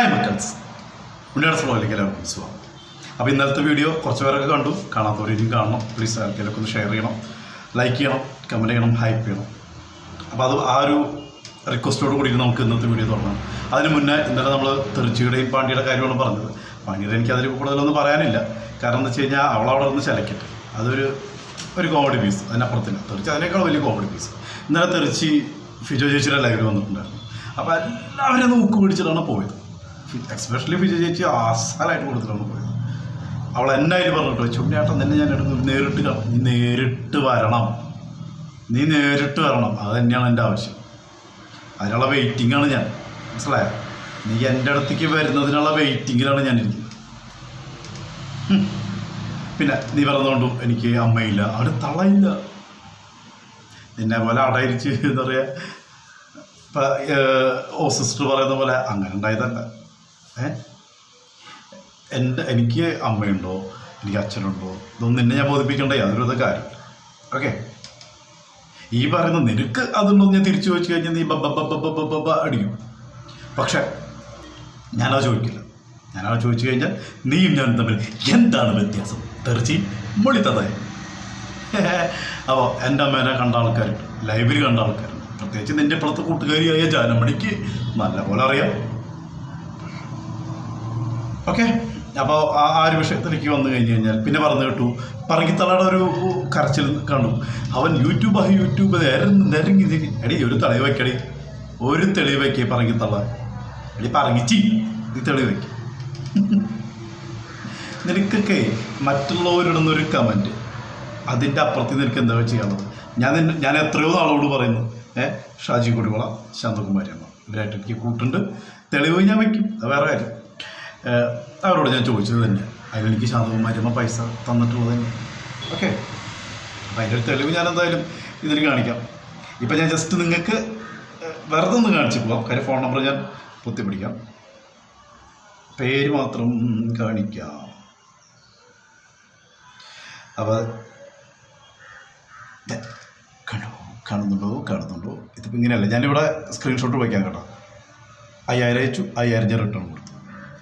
Hi മക്കൾസ് ഉണ്ണിയുടെ ഫ്ലോയിലേക്ക് എല്ലാവർക്കും സ്വാഗതം. അപ്പോൾ ഇന്നലത്തെ വീഡിയോ കുറച്ച് പേരൊക്കെ കണ്ടു. കാണാത്തവരും കാണണം. പ്ലീസ് ആർക്കെങ്കിലും ഒന്ന് ഷെയർ ചെയ്യണം. ലൈക്ക് ചെയ്യണം. കമന്റ് ചെയ്യണം. ഹൈപ്പ് ചെയ്യണം. അപ്പോൾ അത് ആ ഒരു റിക്വസ്റ്റോട് കൂടി നമുക്ക് ഇന്നത്തെ വീഡിയോ തുടങ്ങാം. അതിന് മുന്നേ ഇന്നലെ നമ്മൾ തെറിച്ചിയുടെയും പാണ്ഡിയുടെ കാര്യമാണ് പറഞ്ഞത്. പാണ്ഡിയുടെ എനിക്ക് അതിൽ കൂടുതലൊന്നും പറയാനില്ല. കാരണം എന്താ വെച്ച് കഴിഞ്ഞാൽ അവളവിടെ നിന്ന് ചിലക്കട്ടെ. അതൊരു ഒരു കോമഡി പീസ് അതിനപ്പുറത്തില്ല. തെറിച്ച് അതിനേക്കാൾ വലിയ കോമഡി പീസ് ഇന്നലെ തെറിച്ച് ഫിജോ ചേച്ചിയുടെ ലൈവിൽ വന്നിട്ടുണ്ടായിരുന്നു. അപ്പോൾ എല്ലാവരും നോക്ക് പിടിച്ചിട്ടാണ് പോയത്. എക്സ്പെഷ്യലി വിജയ ചേച്ചി ആസാലായിട്ട് കൊടുത്തിട്ടാണ് പോയത്. അവൾ എന്നായിട്ട് പറഞ്ഞിട്ടോ ചുമ്മാട്ടം തന്നെ ഞാൻ എടുക്കും നേരിട്ട് നീ നേരിട്ട് വരണം. നീ നേരിട്ട് വരണം. അത് തന്നെയാണ് എന്റെ ആവശ്യം. അതിനുള്ള വെയിറ്റിംഗ് ആണ് ഞാൻ. മനസ്സിലായോ? നീ എന്റെ അടുത്തേക്ക് വരുന്നതിനുള്ള വെയിറ്റിങ്ങിലാണ് ഞാൻ ഇരിക്കുന്നത്. പിന്നെ നീ പറഞ്ഞുകൊണ്ടും എനിക്ക് അമ്മയില്ല അവിടെ തളയില്ല. എന്നെ പോലെ അടയിരിച്ച് എന്താ പറയുക ഇപ്പം ഓ സിസ്റ്റർ പറയുന്ന പോലെ അങ്ങനെ ഉണ്ടായതല്ല. എന്റെ എനിക്ക് അമ്മയുണ്ടോ? എനിക്ക് അച്ഛനുണ്ടോ? ഇതൊന്നും എന്നെ ഞാൻ ബോധിപ്പിക്കേണ്ട? യാതൊരു കാര്യം. ഓക്കെ ഈ പറയുന്ന നിനക്ക് അതുണ്ടോ ഞാൻ തിരിച്ചു ചോദിച്ചു കഴിഞ്ഞാൽ നീ ബബ്ബ അടിക്കും. പക്ഷെ ഞാനത് ചോദിക്കില്ല. ഞാനത് ചോദിച്ചു കഴിഞ്ഞാൽ നീയും ഞാനും തമ്മിൽ എന്താണ് വ്യത്യാസം? തെറിച്ചി മൊളിത്തതായി അപ്പോൾ എന്റെ അമ്മേനെ കണ്ട ആൾക്കാരുണ്ട്. ലൈബ്രറി കണ്ട ആൾക്കാരുണ്ട്. പ്രത്യേകിച്ച് നിന്റെ ഇപ്പോഴത്തെ കൂട്ടുകാരിയായ ജാനമണിക്ക് നല്ല പോലെ അറിയാം. ഓക്കെ? അപ്പോൾ ആ ആ ഒരു വിഷയത്തിലേക്ക് വന്നു കഴിഞ്ഞ് കഴിഞ്ഞാൽ പിന്നെ പറഞ്ഞു കേട്ടു പറങ്കിത്തളയുടെ ഒരു കരച്ചിൽ കാണും അവൻ യൂട്യൂബ് ആ യൂട്യൂബ് നേരം നിരങ്ങി എടി ഒരു തെളിവ് വയ്ക്കടി ഒരു തെളിവ് വയ്ക്കേ പറങ്കിത്തള. എടി പറങ്ങിച്ചി നീ തെളിവ് വയ്ക്ക നിനക്കൊക്കെ മറ്റുള്ളവരിടുന്ന ഒരു കമന്റ് അതിന്റെ അപ്പുറത്ത് നിനക്ക് എന്താ ചെയ്യാനുള്ളത് ഞാൻ ഞാൻ എത്രയോ നാളോട് പറയുന്നു. ഏഹ് ഷാജി കുടിവള ശാന്തകുമാരി അമ്മ. ഇവരായിട്ട് എനിക്ക് കൂട്ടുണ്ട്. തെളിവ് ഞാൻ വയ്ക്കും അത് വേറെ കാര്യം. അവരോട് ഞാൻ ചോദിച്ചത് തന്നെ. അതിലെനിക്ക് ശാന്തകുമാരി അമ്മ പൈസ തന്നിട്ടുള്ളത് തന്നെ. ഓക്കെ. അപ്പം അതിന്റെ ഒരു തെളിവ് ഞാൻ എന്തായാലും ഇതിൽ കാണിക്കാം. ഇപ്പം ഞാൻ ജസ്റ്റ് നിങ്ങൾക്ക് വെറുതെ ഒന്ന് കാണിച്ചു പോവാം. കാര്യം ഫോൺ നമ്പർ ഞാൻ പൊത്തി പിടിക്കാം പേര് മാത്രം കാണിക്കാം. അപ്പോൾ ദേ, കണ്ടോ? കാണുന്നുണ്ടോ? കാണുന്നുണ്ടോ? ഇതിപ്പോൾ ഇങ്ങനെയല്ല. ഞാനിവിടെ സ്ക്രീൻഷോട്ട് വയ്ക്കാം കേട്ടോ. അയ്യായിരം അയച്ചു അയ്യായിരം ഞാൻ റിട്ടേൺ കൊടുത്തു.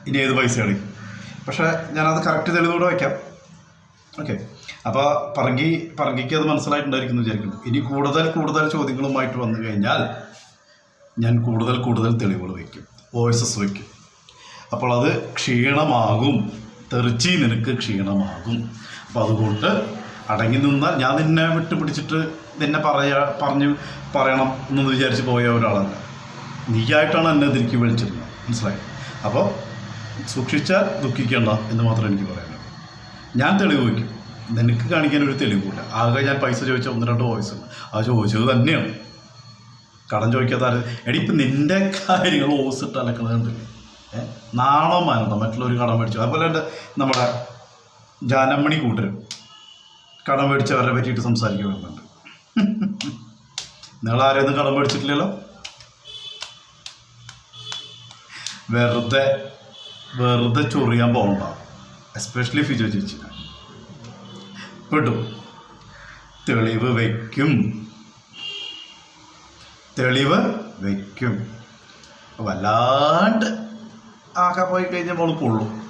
ഇനി ഏത് പൈസ കളി പക്ഷേ ഞാനത് കറക്റ്റ് തെളിവോടെ വയ്ക്കാം. ഓക്കെ അപ്പോൾ പറങ്കി പറങ്കിക്ക് അത് മനസ്സിലായിട്ടുണ്ടായിരിക്കുന്നു വിചാരിക്കുന്നു. ഇനി കൂടുതൽ കൂടുതൽ ചോദ്യങ്ങളുമായിട്ട് വന്നു കഴിഞ്ഞാൽ ഞാൻ കൂടുതൽ കൂടുതൽ തെളിവുകൾ വയ്ക്കും. വോയിസസ് വയ്ക്കും. അപ്പോൾ അത് ക്ഷീണമാകും. തെറിച്ചി നിനക്ക് ക്ഷീണമാകും. അപ്പോൾ അതുകൊണ്ട് അടങ്ങി നിന്നാൽ ഞാൻ നിന്നെ വിട്ട് പിടിച്ചിട്ട് നിന്നെ പറയാ പറഞ്ഞു പറയണം എന്ന് വിചാരിച്ച് പോയ ഒരാളല്ല. നീയായിട്ടാണ് എന്നെ തിരിക്കി വിളിച്ചിരുന്നത് മനസ്സിലായി? അപ്പോൾ സൂക്ഷിച്ചാൽ ദുഃഖിക്കണ്ട എന്ന് മാത്രം എനിക്ക് പറയാനുള്ളൂ. ഞാൻ തെളിവ് വയ്ക്കും. നിനക്ക് കാണിക്കാൻ ഒരു തെളിവില്ല ആകെ ഞാൻ പൈസ ചോദിച്ച ഒന്ന് രണ്ട് വോയിസ് ഉണ്ട്. അത് ചോദിച്ചത് തന്നെയാണ്. കടം ചോദിക്കാത്ത എടി ഇപ്പം നിന്റെ കാര്യങ്ങൾ ഓസിട്ട് അലക്കണത് കണ്ടില്ലേ? ഏ? നാണോ മാനോ മറ്റുള്ളവർ കടം മേടിച്ചു. അതുപോലെ തന്നെ നമ്മുടെ ജാനമണി കൂട്ടരും കടം മേടിച്ചവരെ പറ്റിയിട്ട് സംസാരിക്കാൻ വരുന്നുണ്ട്. നിങ്ങൾ ആരെയൊന്നും കടം മേടിച്ചിട്ടില്ലല്ലോ? വെറുതെ വെറുതെ ചൊറിയാൻ പോകണ്ട എസ്പെഷ്യലി ഫിജോ ചേച്ചി പെട്ടു. തെളിവ് വയ്ക്കും തെളിവ് വയ്ക്കും വല്ലാണ്ട് ആക്കാൻ പോയി കഴിഞ്ഞാൽ മോൾ കൊള്ളും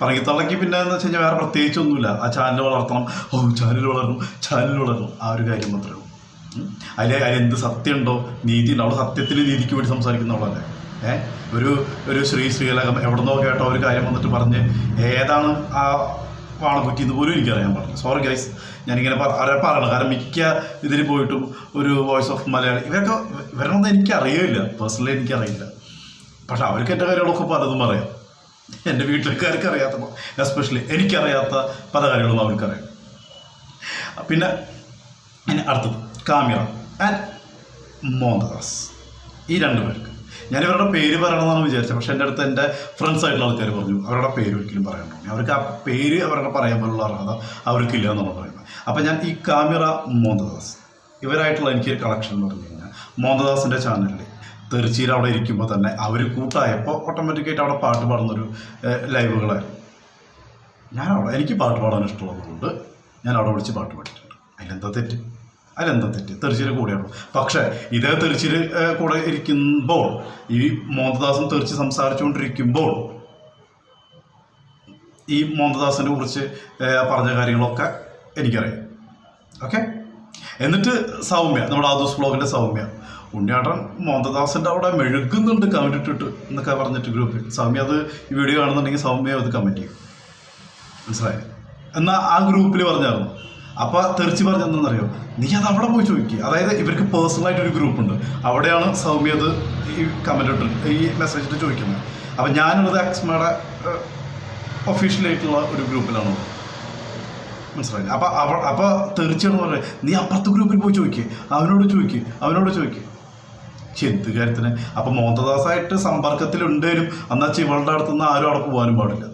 പറങ്ങിത്തള്ളക്ക് പിന്നെ എന്ന് വെച്ച് കഴിഞ്ഞാൽ വേറെ പ്രത്യേകിച്ചൊന്നുമില്ല. ആ ചാനൽ വളർത്തണം. ഓ ചാനൽ വളരണം ചാനൽ വളരണം ആ ഒരു കാര്യം മാത്രമേ ഉള്ളൂ. അതിലെ എന്ത് സത്യമുണ്ടോ? നീതി ഉണ്ടോ? അവിടെ സത്യത്തിന് നീതിക്ക് വേണ്ടി സംസാരിക്കുന്നവളല്ലേ? ഒരു ഒരു ശ്രീ ശ്രീലകം എവിടുന്നോ കേട്ടോ ഒരു കാര്യം വന്നിട്ട് പറഞ്ഞ് ഏതാണ് ആ വാണക്കുറ്റി എന്ന് പോലും എനിക്കറിയാൻ പാടില്ല. സോറി ഗൈസ് ഞാനിങ്ങനെ അവരെ പറയണം കാരണം മിക്ക ഇതിൽ പോയിട്ടും ഒരു വോയിസ് ഓഫ് മലയാളി ഇവരൊക്കെ ഇവരൊന്നും എനിക്കറിയില്ല. പേഴ്സണലി എനിക്കറിയില്ല. പക്ഷെ അവർക്ക് എന്റെ കാര്യങ്ങളൊക്കെ പലതും അറിയാം. എന്റെ വീട്ടിലേക്കാർക്ക് അറിയാത്ത എസ്പെഷ്യലി എനിക്കറിയാത്ത പല കാര്യങ്ങളും അവർക്കറിയാം. പിന്നെ അടുത്തത്. കാമിറ ആൻഡ് മോഹൻദാസ്. ഈ രണ്ട് പേർക്ക്. ഞാൻ ഇവരുടെ പേര് പറയണമെന്നാണ് വിചാരിച്ചത്. പക്ഷെ എന്റെ അടുത്ത് എന്റെ ഫ്രണ്ട്സ് ആയിട്ടുള്ള ആൾക്കാർ പറഞ്ഞു അവരുടെ പേര് ഒരിക്കലും പറയാൻ പറഞ്ഞു അവർക്ക് ആ പേര് അവരുടെ പറയാൻ പോലുള്ള അർഹത അവർക്കില്ല എന്നാണ് പറയുന്നത്. അപ്പം ഞാൻ ഈ കാമിറ മോഹൻദാസ് ഇവരായിട്ടുള്ള എനിക്കൊരു കളക്ഷൻ എന്ന് പറഞ്ഞു കഴിഞ്ഞാൽ മോഹൻദാസിന്റെ ചാനലിൽ തെറിച്ചിയിൽ അവിടെ ഇരിക്കുമ്പോൾ തന്നെ അവർ കൂട്ടായപ്പോൾ ഓട്ടോമാറ്റിക്കായിട്ട് അവിടെ പാട്ട് പാടുന്നൊരു ലൈവുകളായിരുന്നു. ഞാൻ അവിടെ എനിക്ക് പാട്ട് പാടാൻ ഇഷ്ടമുള്ളതുകൊണ്ട് ഞാൻ അവിടെ വിളിച്ച് പാട്ട് പാടിയിട്ടുണ്ട്. അതിലെന്താ തെറ്റ്? അതിലെന്താ തെറ്റ്? തെറിച്ചിൽ കൂടെയുള്ളൂ പക്ഷേ ഇതേ തെറിച്ചിൽ കൂടെ ഇരിക്കുമ്പോൾ ഈ മോഹൻദാസും തെറിച്ച് സംസാരിച്ചുകൊണ്ടിരിക്കുമ്പോൾ ഈ മോഹൻദാസിനെ കുറിച്ച് പറഞ്ഞ കാര്യങ്ങളൊക്കെ എനിക്കറിയാം. ഓക്കെ? എന്നിട്ട് സൗമ്യ നമ്മുടെ ആദൂസ് ബ്ലോഗിന്റെ സൗമ്യ. ഉണ്ണിയാട്ടൻ മോഹൻദാസിന്റെ അവിടെ മെഴുകുന്നുണ്ട് കമന്റ് ഇട്ടിട്ട് എന്നൊക്കെ പറഞ്ഞിട്ട് ഗ്രൂപ്പിൽ സൗമ്യ അത് ഈ വീഡിയോ കാണുന്നുണ്ടെങ്കിൽ സൗമ്യ അത് കമന്റ് ചെയ്യും. മനസ്സിലായി? എന്നാൽ ആ ഗ്രൂപ്പിൽ പറഞ്ഞായിരുന്നു? അപ്പോൾ തെറിച്ച് പറഞ്ഞെന്തെന്നറിയോ നീ അത് അവിടെ പോയി ചോദിക്കുക അതായത് ഇവർക്ക് പേഴ്സണൽ ആയിട്ട് ഒരു ഗ്രൂപ്പ് ഉണ്ട്. അവിടെയാണ് സൗമ്യ അത് ഈ കമന്റ് ഇട്ട് ഈ മെസ്സേജ് ഇട്ട് ചോദിക്കുന്നത്. അപ്പൊ ഞാനുള്ളത് ഒഫീഷ്യൽ ഒഫീഷ്യലായിട്ടുള്ള ഒരു ഗ്രൂപ്പിലാണ് മനസ്സിലായി അപ്പം അവ അപ്പൊ തെറിച്ചാണ് പറയുന്നത് നീ അപ്പുറത്തെ ഗ്രൂപ്പിൽ പോയി ചോദിക്കുക അവനോട് ചോദിക്കുക അവനോട് ചോദിക്കുക എന്ത് കാര്യത്തിന്? അപ്പൊ മോഹൻദാസായിട്ട് സമ്പർക്കത്തിൽ ഉണ്ടേലും എന്നാ ഇവളുടെ അടുത്തുനിന്ന് ആരും അവിടെ പോകാനും പാടില്ല.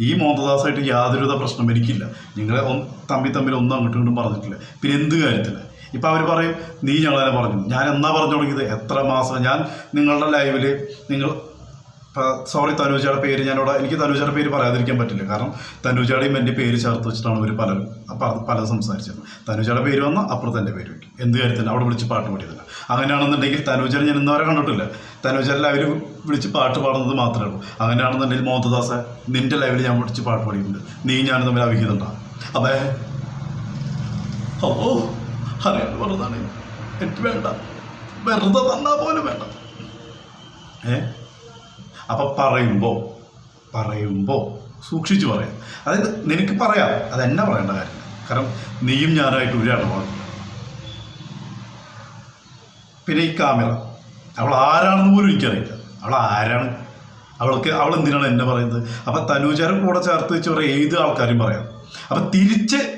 ഈ മോഹൻദാസായിട്ട് യാതൊരുവിധ പ്രശ്നം എനിക്കില്ല. നിങ്ങളെ തമ്മിൽ തമ്മിൽ ഒന്നും അങ്ങോട്ടും ഇങ്ങോട്ടും പറഞ്ഞിട്ടില്ല. പിന്നെ എന്ത് കാര്യത്തില്ല ഇപ്പം അവർ പറയും നീ ഞങ്ങളെ പറഞ്ഞു. ഞാൻ എന്നാ പറഞ്ഞു തുടങ്ങിയത്? എത്ര മാസം? ഞാൻ നിങ്ങളുടെ ലൈവിൽ നിങ്ങൾ സോറി തനുജയുടെ പേര് ഞാനിവിടെ എനിക്ക് തനുജയുടെ പേര് പറയാതിരിക്കാൻ പറ്റില്ല. കാരണം തനൂജയുടെയും എന്റെ പേര് ചേർത്ത് വെച്ചിട്ടാണ് ഇവർ പലരും പല സംസാരിച്ചത്. തനുജയുടെ പേര് വന്ന അപ്പുറത്ത് എന്റെ പേര് വയ്ക്കും. എന്ത് കാര്യത്തിന് അവിടെ വിളിച്ച് പാട്ട് പാടിയതില്ല. അങ്ങനെയാണെന്നുണ്ടെങ്കിൽ തനൂജനെ ഞാൻ ഇന്നവരെ കണ്ടിട്ടില്ല. തനൂജയുടെ ലൈവിൽ വിളിച്ച് പാട്ട് പാടുന്നത് മാത്രമേ ഉള്ളൂ. അങ്ങനെയാണെന്നുണ്ടെങ്കിൽ മോഹൻദാസ നിന്റെ ലൈവിൽ ഞാൻ വിളിച്ച് പാട്ട് പാടിയിട്ടുണ്ട്. നീ ഞാനും തമ്മിൽ അവിഹിതണ്ടാകും അതെ ഓ പറഞ്ഞതാണ് എനിക്ക് വേണ്ട. വെറുതെ തന്നാ പോലും വേണ്ട. ഏ? അപ്പം പറയുമ്പോൾ പറയുമ്പോൾ സൂക്ഷിച്ചു പറയാം. അതായത് നിനക്ക് പറയാം അതെന്നെ പറയേണ്ട കാര്യമില്ല കാരണം നീയും ഞാനായിട്ട് ഒരു ഇടപാടില്ല പിന്നെ ഈ കാമറ അവൾ ആരാണെന്ന് പോലും എനിക്കറിയില്ല. അവൾ ആരാണ്? അവൾക്ക് അവൾ എന്തിനാണ് എന്നെ പറയുന്നത്? അപ്പം തനൂചാരം കൂടെ ചേർത്ത് വെച്ച് പറയാം ഏത് ആൾക്കാരും പറയാം. അപ്പം തിരിച്ച്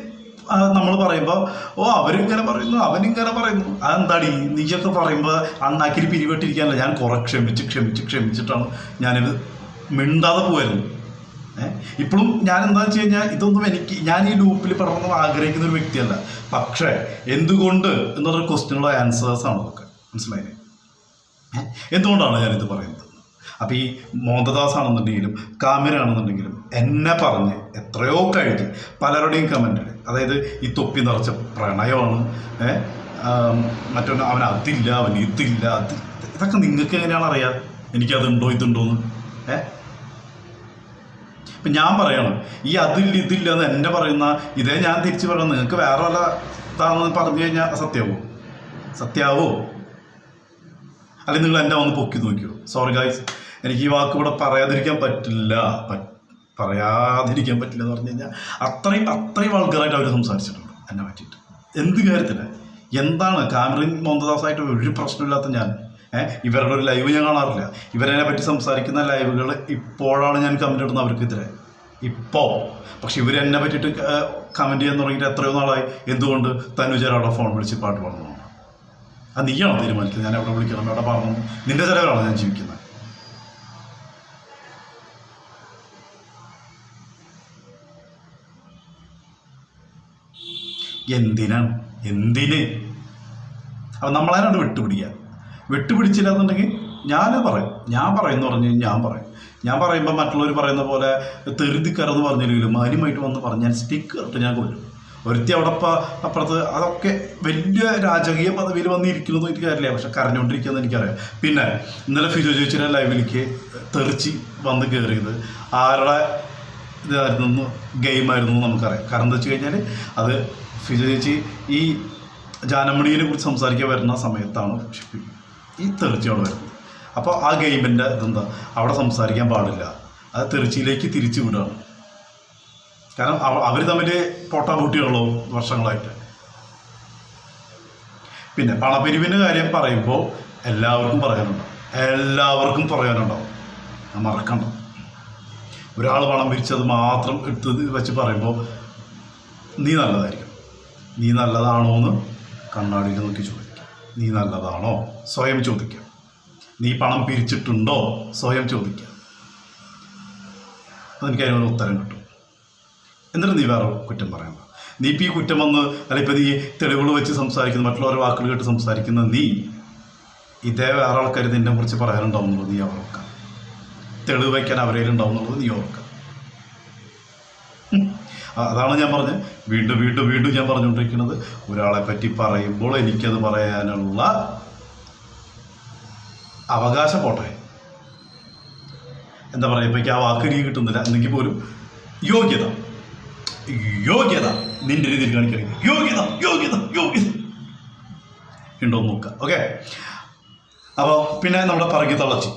നമ്മൾ പറയുമ്പോൾ ഓ അവരിങ്ങനെ പറയുന്നു അവനിങ്ങനെ പറയുന്നു. അതെന്താടി? നീയൊക്കെ പറയുമ്പോൾ അന്നാക്കിരി പിരിവെട്ടിരിക്കാനല്ല? ഞാൻ കുറെ ക്ഷമിച്ച് ക്ഷമിച്ച് ക്ഷമിച്ചിട്ടാണ് ഞാനിത് മിണ്ടാതെ പോയിരുന്നു ഇപ്പോഴും ഞാൻ എന്താ വെച്ച് കഴിഞ്ഞാൽ ഇതൊന്നും എനിക്ക് ഞാൻ ഈ ലൂപ്പിൽ പെടണമെന്ന് ആഗ്രഹിക്കുന്ന ഒരു വ്യക്തിയല്ല. പക്ഷേ എന്തുകൊണ്ട് എന്നുള്ള ക്വസ്റ്റിനുള്ള ആൻസേഴ്സ് ആണ് അതൊക്കെ. മനസ്സിലായില്ലേ? എന്തുകൊണ്ടാണ് ഞാനിത് പറയുന്നത്? അപ്പോൾ ഈ മോഹൻദാസ് ആണെന്നുണ്ടെങ്കിലും കാമിര ആണെന്നുണ്ടെങ്കിലും എന്നെ പറഞ്ഞ് എത്രയോ കഴിഞ്ഞ് പലരുടെയും കമന്റിൽ അതായത് ഈ തൊപ്പി നിറച്ച പ്രണയമാണ് മറ്റൊന്ന് അവൻ അതില്ല അവൻ ഇതില്ല അത് ഇതൊക്കെ നിങ്ങൾക്ക് എങ്ങനെയാണ് അറിയാം? എനിക്കതുണ്ടോ ഇതുണ്ടോ എന്ന് ഏ? ഇപ്പം ഞാൻ പറയണം ഈ അതില്ല ഇതില്ല എന്ന് എന്നെ പറയുന്ന ഇതേ ഞാൻ തിരിച്ച് പറയണം നിങ്ങൾക്ക് വേറെ വല്ല ഇതാണെന്ന് പറഞ്ഞു കഴിഞ്ഞാൽ സത്യാവോ സത്യാവോ അല്ലെങ്കിൽ നിങ്ങൾ എന്നെ ഒന്ന് പൊക്കി നോക്കിയോ? സോറി ഗായ്സ് എനിക്ക് ഈ വാക്ക് ഇവിടെ പറയാതിരിക്കാൻ പറ്റില്ല പ- പറയാതിരിക്കാൻ പറ്റില്ല എന്ന് പറഞ്ഞു കഴിഞ്ഞാൽ അത്രയും അത്രയും ആൾക്കാരായിട്ട് അവർ സംസാരിച്ചിട്ടുണ്ട്. എന്നെ പറ്റിയിട്ട്. എന്ത് കാര്യത്തിൽ? എന്താണ്? കാമറിൻ മോഹൻദാസായിട്ട് ഒരു പ്രശ്നമില്ലാത്ത ഞാൻ. ഇവരുടെ ഒരു ലൈവ് ഞാൻ കാണാറില്ല. ഇവരതിനെ പറ്റി സംസാരിക്കുന്ന ലൈവുകൾ ഇപ്പോഴാണ് ഞാൻ കമന്റ് ഇടുന്നത് അവർക്കെതിരെ. ഇപ്പോൾ പക്ഷെ ഇവരെന്നെ പറ്റിയിട്ട് കമന്റ് ചെയ്യാൻ തുടങ്ങിയിട്ട് എത്രയോ നാളായി. എന്തുകൊണ്ട്? തനുജരവിടെ ഫോൺ വിളിച്ച് പാട്ട് പാടുന്നതാണ്. അത് നീയാണോ തീരുമാനിക്കുന്നത്? ഞാൻ എവിടെ വിളിക്കണം? എവിടെ പറഞ്ഞു നിന്റെ ചിലവരാണോ ഞാൻ ജീവിക്കുന്നത്? എന്തിനാണ്? എന്തിന്? അപ്പം നമ്മളതിനോട് വിട്ടുപിടിക്കുക? വിട്ടുപിടിച്ചില്ല എന്നുണ്ടെങ്കിൽ ഞാൻ പറയും ഞാൻ പറയുന്ന പറഞ്ഞു കഴിഞ്ഞാൽ ഞാൻ പറയും. ഞാൻ പറയുമ്പോൾ മറ്റുള്ളവർ പറയുന്ന പോലെ തെരുതിക്കറന്ന് പറഞ്ഞില്ലെങ്കിലും മാന്യമായിട്ട് വന്ന് പറഞ്ഞാൽ സ്റ്റിക്ക് ഇട്ട് ഞാൻ കൊല്ലും. ഒരുത്തി അവിടെ അപ്പുറത്ത് അതൊക്കെ വലിയ രാജകീയ പദവിയിൽ വന്നിരിക്കുന്നു എനിക്ക് കാര്യമില്ല പക്ഷെ കരഞ്ഞുകൊണ്ടിരിക്കുന്നത് എനിക്കറിയാം. പിന്നെ ഇന്നലെ ഫിജോ ചോദിച്ചിട്ട് ലൈവിലേക്ക് തെറിച്ച് വന്ന് കയറിയത് ആരുടെ ഇതായിരുന്നു? ഗെയിമായിരുന്നു എന്ന് നമുക്കറിയാം. കാരണം എന്താ വെച്ച് കഴിഞ്ഞാൽ അത് ഫിജോ ചേച്ചി ഈ ജാനമണിയെ കുറിച്ച് സംസാരിക്കാൻ വരുന്ന സമയത്താണ് ഈ തെറിച്ച് വരുന്നത്. അപ്പോൾ ആ ഗെയിമിന്റെ ഇതെന്താ? അവിടെ സംസാരിക്കാൻ പാടില്ല. അത് തെറിച്ചിയിലേക്ക് തിരിച്ചു വിടുകയാണ് കാരണം അവർ തമ്മിൽ പൊട്ടാപൂട്ടിയുള്ളൂ വർഷങ്ങളായിട്ട്. പിന്നെ പണപ്പിരിവിന്റെ കാര്യം പറയുമ്പോൾ എല്ലാവർക്കും പറയാനുണ്ടാവും എല്ലാവർക്കും പറയാനുണ്ടാവും. മറക്കണ്ട. ഒരാൾ പണം പിരിച്ചത് മാത്രം എടുത്തത് വെച്ച് പറയുമ്പോൾ നീ നല്ലതായിരിക്കും. നീ നല്ലതാണോ എന്ന് കണ്ണാടിയിൽ നോക്കി ചോദിക്കുക നീ നല്ലതാണോ? സ്വയം ചോദിക്കാം. നീ പണം പിരിച്ചിട്ടുണ്ടോ? സ്വയം ചോദിക്കാം. അതെനിക്ക് അതിനൊരു ഉത്തരം കിട്ടും. എന്നിട്ട് നീ വേറെ കുറ്റം പറയണ്ട നീ ഇപ്പം ഈ കുറ്റം വന്ന് അല്ല ഇപ്പം നീ തെളിവുകൾ വെച്ച് സംസാരിക്കുന്ന മറ്റുള്ളവരുടെ വാക്കുകൾ കേട്ട് സംസാരിക്കുന്ന നീ ഇതേ വേറെ ആൾക്കാർ നിന്നെ കുറിച്ച് പറയാനുണ്ടാവുന്നുള്ളൂ നീ ഓർക്കുക തെളിവ് വയ്ക്കാൻ അവരേലുണ്ടാവുന്നുള്ളൂ നീ ഓർക്കുക. അതാണ് ഞാൻ പറഞ്ഞത്. വീണ്ടും വീണ്ടും വീണ്ടും ഞാൻ പറഞ്ഞുകൊണ്ടിരിക്കുന്നത് ഒരാളെ പറ്റി പറയുമ്പോൾ എനിക്കത് പറയാനുള്ള അവകാശം പോട്ടെ. എന്താ പറയുക ഇപ്പം ആ വാക്ക് എനിക്ക് കിട്ടുന്നില്ല. എന്നെങ്കിൽ പോലും യോഗ്യത. യോഗ്യത. നിന്റെ രീതിയിൽ കാണിക്കണം യോഗ്യത യോഗ്യത യോഗ്യത. ഉണ്ടോ നോക്കുക. ഓക്കെ? അപ്പോൾ പിന്നെ നമ്മുടെ പറങ്കി തളച്ചി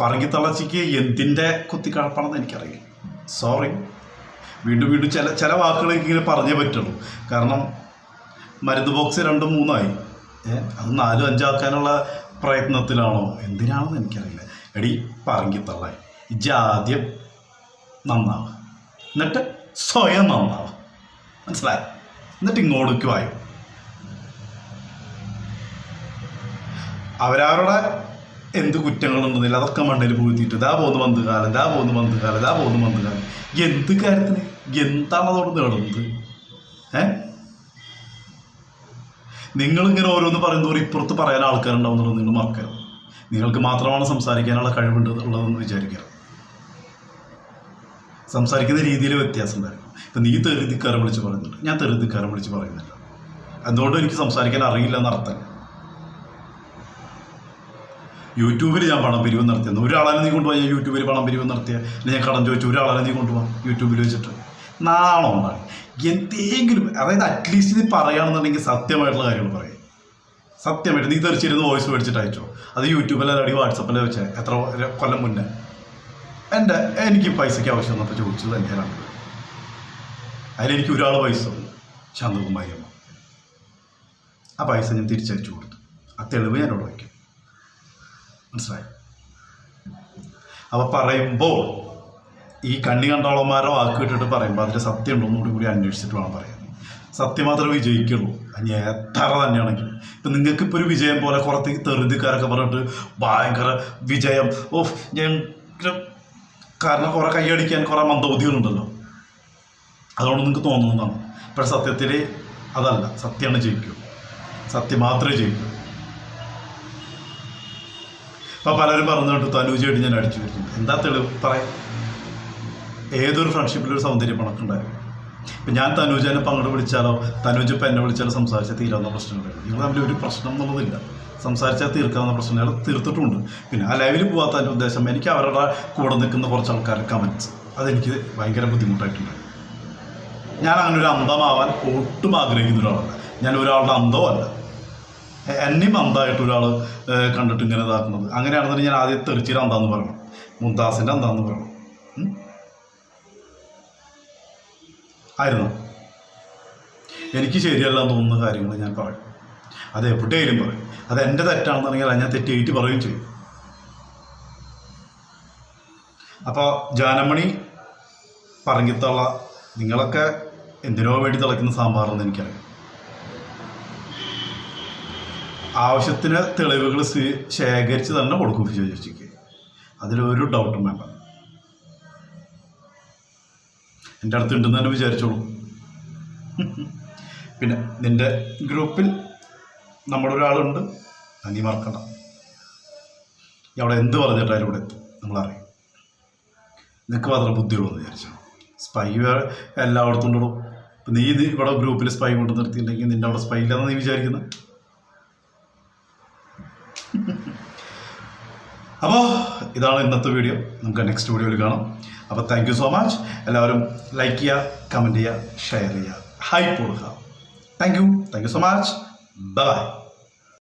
പറങ്കി തളച്ചിക്ക് എന്തിന്റെ കുത്തിക്കഴപ്പാണെന്ന് എനിക്കറിയില്ല. സോറി വീണ്ടും വീണ്ടും ചില ചില വാക്കുകൾ എനിക്കിങ്ങനെ പറഞ്ഞേ പറ്റുള്ളൂ. കാരണം മരുന്ന് ബോക്സ് രണ്ടും മൂന്നായി. അത് നാലും അഞ്ചാക്കാനുള്ള പ്രയത്നത്തിലാണോ? എന്തിനാണെന്ന് എനിക്കറിയില്ല. എടി പറങ്കിത്തള്ളാൻ ഇജ്ജ് ആദ്യം നന്നാവുക എന്നിട്ട് സ്വയം നന്നാവുക മനസ്സിലായി? എന്നിട്ട് ഇങ്ങോട്ടേക്ക് വായോ. അവരവരുടെ എന്ത് കുറ്റങ്ങളുണ്ടെന്നില്ല. അതൊക്കെ മണ്ണിൽ പൂഴ്ത്തിയിട്ട് ഇതാ പോകുന്ന കാലം ഇതാ പോകുന്ന കാലം ഇതാ പോകുന്ന കാലം എന്ത് കാര്യത്തിന്? എന്താണ് അതോട് നേടുന്നത് ഏ? നിങ്ങളിങ്ങനെ ഓരോന്ന് പറയുന്നവർ ഇപ്പുറത്ത് പറയാൻ ആൾക്കാരുണ്ടാവുന്നുള്ളത് നിങ്ങൾ മറക്കരുത്. നിങ്ങൾക്ക് മാത്രമാണ് സംസാരിക്കാനുള്ള കഴിവുണ്ട് ഉള്ളതെന്ന് വിചാരിക്കരുത്. സംസാരിക്കുന്ന രീതിയിൽ വ്യത്യാസം ഉണ്ടായിരുന്നു ഇപ്പം നീ തെരുതിക്കാരം വിളിച്ച് പറയുന്നുണ്ട്. ഞാൻ തെരുതിക്കാരം വിളിച്ച് പറയുന്നില്ല. എന്തുകൊണ്ടും എനിക്ക് സംസാരിക്കാൻ അറിയില്ല എന്നർത്ഥം. യൂട്യൂബിൽ ഞാൻ പണം പിരിവ് നടത്തിയത് ഒരാളെ നീ കൊണ്ടുപോയി? ഞാൻ യൂട്യൂബിൽ പണം പിരിവ് നടത്തിയ ഞാൻ കടം ചോദിച്ചു. ഒരാളെ നീ കൊണ്ടുപോകാം യൂട്യൂബിൽ വെച്ചിട്ട്. നാണോ ഉണ്ടാകും എന്തെങ്കിലും അതായത് അറ്റ്ലീസ്റ്റ് ഇത് പറയുകയാണെന്നുണ്ടെങ്കിൽ സത്യമായിട്ടുള്ള കാര്യങ്ങൾ പറയും. സത്യമായിട്ട് നീ തെറിച്ചിരുന്ന് വോയിസ് മേടിച്ചിട്ട് അയച്ചോ? അത് യൂട്യൂബിൽ അല്ലെങ്കിൽ വാട്സപ്പിൽ വെച്ചേ എത്ര കൊല്ലം മുന്നേ. എന്റെ എനിക്ക് പൈസയ്ക്ക് ആവശ്യം വന്നപ്പോൾ ചോദിച്ചത് എന്റെ രണ്ട് അതിലെനിക്ക് ഒരാൾ പൈസ തന്നു. ശാന്തകുമാരി അമ്മ. ആ പൈസ ഞാൻ തിരിച്ചയച്ചു കൊടുത്തു. ആ തെളിവ് ഞാൻ അവിടെ വയ്ക്കും. മനസ്സിലായി? അപ്പോൾ പറയുമ്പോൾ ഈ കണ്ണി കണ്ടോളന്മാരെ വാക്ക് കിട്ടിട്ട് പറയുമ്പോൾ അതിന്റെ സത്യം ഉണ്ടോ എന്നുകൂടി കൂടി അന്വേഷിച്ചിട്ട് വേണം പറയാൻ. സത്യം മാത്രമേ വിജയിക്കുള്ളൂ. അനി എത്ര തന്നെയാണെങ്കിൽ ഇപ്പം നിങ്ങൾക്ക് ഇപ്പോൾ ഒരു വിജയം പോലെ കുറച്ച് തെറുതിക്കാരൊക്കെ പറഞ്ഞിട്ട് ഭയങ്കര വിജയം. ഓഫ് ഞാൻ കാരണം കുറേ കൈയടിക്കാൻ കുറേ മന്ദബുദ്ധികളുണ്ടല്ലോ. അതുകൊണ്ട് നിങ്ങൾക്ക് തോന്നുന്നതാണ്. പക്ഷെ സത്യത്തിൽ അതല്ല. സത്യമാണ് ജയിക്കൂ സത്യം മാത്രമേ ജയിക്കൂ അപ്പം പലരും പറഞ്ഞു കേട്ടു തനൂജയായിട്ട് ഞാൻ അടിച്ചു വരുന്നുണ്ട്. എന്താ തെളിവ്? പറയാം. ഏതൊരു ഫ്രണ്ട്ഷിപ്പിലൊരു സൗന്ദര്യം പണക്കുണ്ടായിരുന്നു ഇപ്പം ഞാൻ തനൂജനെ അങ്ങോട്ട് വിളിച്ചാലോ തനൂജ് ഇപ്പം എന്നെ വിളിച്ചാലോ സംസാരിച്ചാൽ തീരാവുന്ന പ്രശ്നങ്ങളില്ല നിങ്ങൾ തമ്മിൽ ഒരു പ്രശ്നം എന്നുള്ളതില്ല. സംസാരിച്ചാൽ തീർക്കാവുന്ന പ്രശ്നങ്ങൾ തീർത്തിട്ടുണ്ട്. പിന്നെ ആ ലൈവിൽ പോകാത്ത എന്റെ ഉദ്ദേശം. എനിക്ക് അവരുടെ കൂടെ നിൽക്കുന്ന കുറച്ച് ആൾക്കാരുടെ കമന്റ്സ് അതെനിക്ക് ഭയങ്കര ബുദ്ധിമുട്ടായിട്ടുണ്ട് ഞാൻ അങ്ങനെ ഒരു അന്തമാവാൻ ഒട്ടും ആഗ്രഹിക്കുന്ന ഒരാളല്ല. ഞാൻ ഒരാളുടെ അന്തവും അല്ല. എന്നെയും അന്തമായിട്ട് ഒരാൾ കണ്ടിട്ട് ഇങ്ങനെ ഇതാക്കുന്നത്. അങ്ങനെയാണെന്നുണ്ടെങ്കിൽ ഞാൻ ആദ്യം തെറിച്ചിട്ട് അന്താന്ന് പറയണം. മുംതാസിന്റെ അന്താന്ന് പറയണം. ആയിരുന്നു. എനിക്ക് ശരിയല്ല എന്ന് തോന്നുന്ന കാര്യങ്ങൾ ഞാൻ പറയും. അത് എവിടെയെങ്കിലും പറയും. അത് എന്റെ തെറ്റാണെന്നുണ്ടെങ്കിൽ അത് ഞാൻ തെറ്റിയിട്ട് പറയുകയും ചെയ്യും. അപ്പോൾ ജാനമണി പറഞ്ഞിട്ടുള്ള നിങ്ങളൊക്കെ എന്തിനോ വേണ്ടി തിളയ്ക്കുന്ന സാമ്പാറെന്ന് എനിക്കറിയാം. ആവശ്യത്തിന് തെളിവുകൾ ശേഖരിച്ച് തന്നെ കൊടുക്കും വിജയിച്ചിക്ക് അതിലൊരു ഡൗട്ടും വേണ്ട. എന്റെ അടുത്ത് ഉണ്ടെന്ന് തന്നെ വിചാരിച്ചോളൂ. പിന്നെ നിന്റെ ഗ്രൂപ്പിൽ നമ്മുടെ ഒരാളുണ്ട്. നന്ദി നീ മറക്കണ്ട. നീ അവിടെ എന്ത് പറഞ്ഞിട്ടായാലും ഇവിടെ എത്തും. നമ്മളറിയും നിനക്ക് മാത്രം ബുദ്ധിയുള്ളൂ എന്ന് വിചാരിച്ചു. സ്പൈ വേറെ എല്ലായിടത്തും ഉണ്ടോ ഇപ്പം നീ ഇത് ഇവിടെ ഗ്രൂപ്പിൽ സ്പൈ കൊണ്ട് നിർത്തിയിട്ടുണ്ടെങ്കിൽ നിന്റെ അവിടെ സ്പൈ ഇല്ലെന്ന് നീ വിചാരിക്കുന്നത് അപ്പോൾ ഇതാണ് ഇന്നത്തെ വീഡിയോ നമുക്ക് നെക്സ്റ്റ് വീഡിയോയിൽ കാണാം. അപ്പോൾ താങ്ക് യു സോ മച്ച് എല്ലാവരും ലൈക്ക് ചെയ്യുക കമന്റ് ചെയ്യുക ഷെയർ ചെയ്യുക. ഹൈപ്പ് കൊടുക്കുക. Thank you thank you so much bye